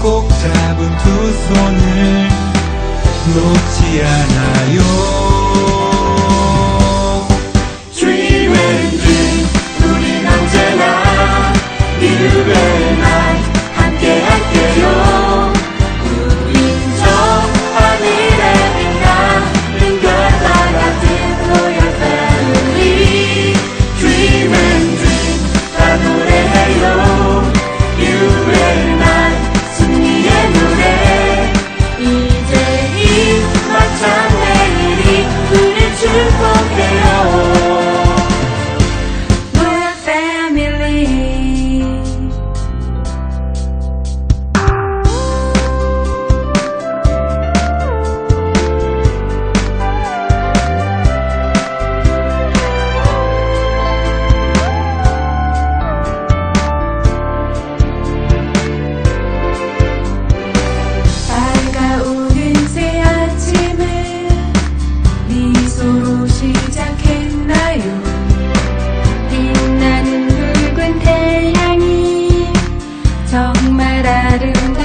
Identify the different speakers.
Speaker 1: 꼭 잡은 두 손을 놓지 않아요. 정말 아름다워